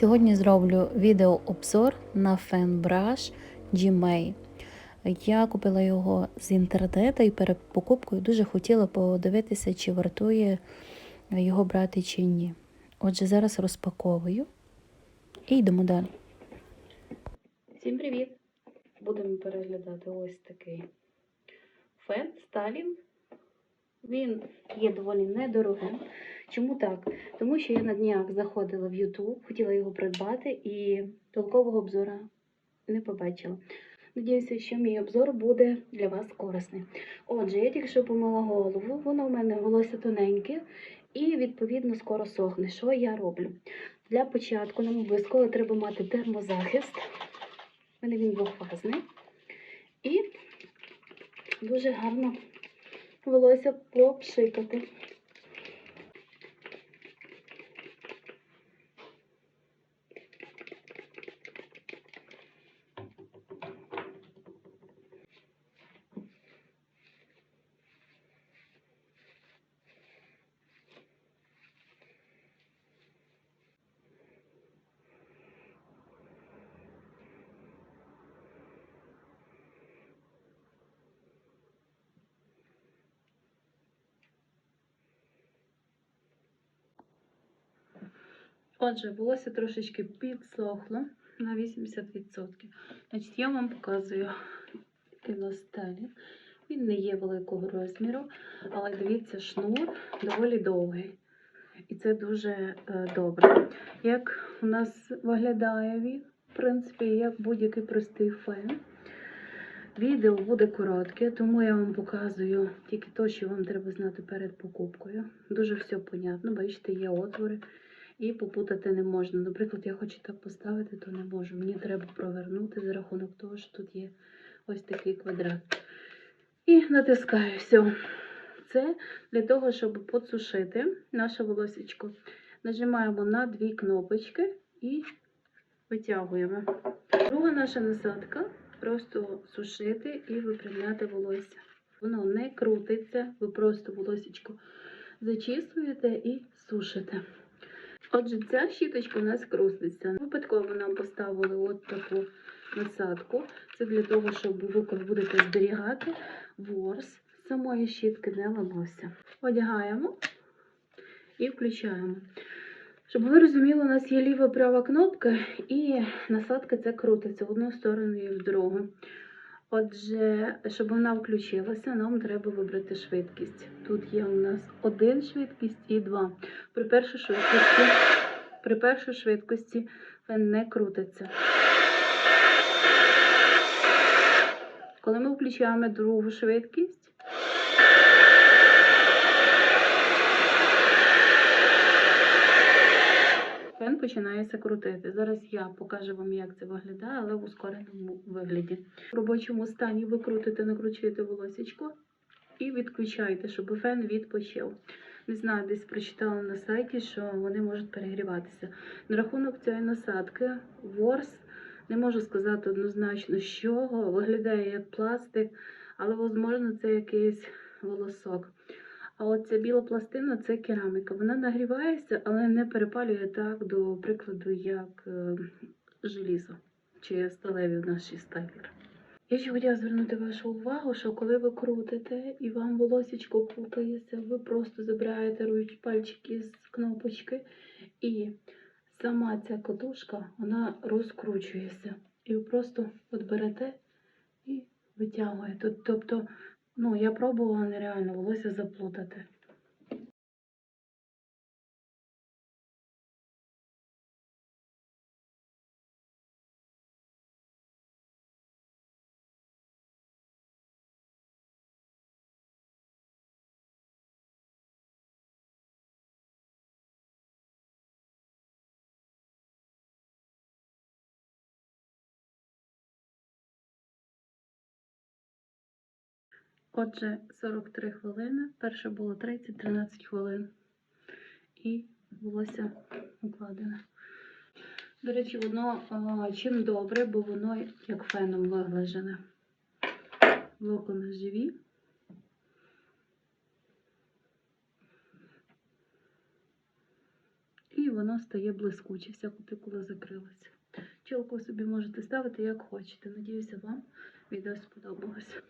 Сьогодні зроблю відеообзор на фен-браш Gmay. Я купила його з інтернету і перед покупкою дуже хотіла подивитися, чи вартує його брати чи ні. Отже, зараз розпаковую і йдемо далі. Всім привіт! Будемо переглядати ось такий фен Сталін. Він є доволі недорогим. Чому так? Тому що я на днях заходила в YouTube, хотіла його придбати і толкового обзору не побачила. Надіюся, що мій обзор буде для вас корисний. Отже, я тільки що помила голову, воно в мене волосся тоненьке і, відповідно, скоро сохне. Що я роблю? Для початку нам обов'язково треба мати термозахист. У мене він двохфазний. І дуже гарно волосся попшикати. Отже, волосся трошечки підсохло на 80%. Значить, я вам показую кіностелі. Він не є великого розміру, але дивіться, шнур доволі довгий. І це дуже е, добре. Як у нас виглядає він, в принципі, як будь-який простий фен. Відео буде коротке, тому я вам показую тільки те, що вам треба знати перед покупкою. Дуже все понятно, бачите, є отвори. І попутати не можна. Наприклад, я хочу так поставити, то не можу. Мені треба провернути за рахунок того, що тут є ось такий квадрат. І натискаю все. Це для того, щоб подсушити наше волосечко. Нажимаємо на дві кнопочки і витягуємо. Друга наша насадка просто сушити і випрямляти волосся. Воно не крутиться, ви просто волосечко зачісуєте і сушите. Отже, ця щіточка у нас крутиться. Випадково нам поставили от таку насадку. Це для того, щоб ви, будете зберігати, ворс самої щітки не ламався. Одягаємо і включаємо. Щоб ви розуміли, у нас є ліва права кнопка, і насадка ця крутиться в одну сторону і в другу. Отже, щоб вона включилася, нам треба вибрати швидкість. Тут є у нас один швидкість і два. При першій швидкості, при першій швидкості фен не крутиться. Коли ми включаємо другу швидкість, фен починається крутити. Зараз я покажу вам, як це виглядає, але в ускореному вигляді. В робочому стані ви крутите, накручуєте волосечко і відключаєте, щоб фен відпочив. Не знаю, десь прочитала на сайті, що вони можуть перегріватися. На рахунок цієї насадки, ворс, не можу сказати однозначно, з чого, виглядає як пластик, але, можливо, це якийсь волосок. А от ця біла пластина це кераміка. Вона нагрівається, але не перепалює так, до прикладу, як е, желізо чи сталеві в нашій стайлер. Я ще хотіла звернути вашу увагу, що коли ви крутите і вам волосечко путається, ви просто забираєте пальчики з кнопочки, і сама ця котушка вона розкручується. І ви просто от берете і витягуєте. Тобто, ну, я пробувала нереально волосся заплутати. Отже, 43 хвилини. Перше було 30-13 хвилин. І волосся укладене. До речі, воно а, чим добре, бо воно як феном виглажене. Локони живі. І воно стає блискуче, вся кутикула закрилася. Чілку собі можете ставити як хочете. Надіюся, вам відео сподобалось.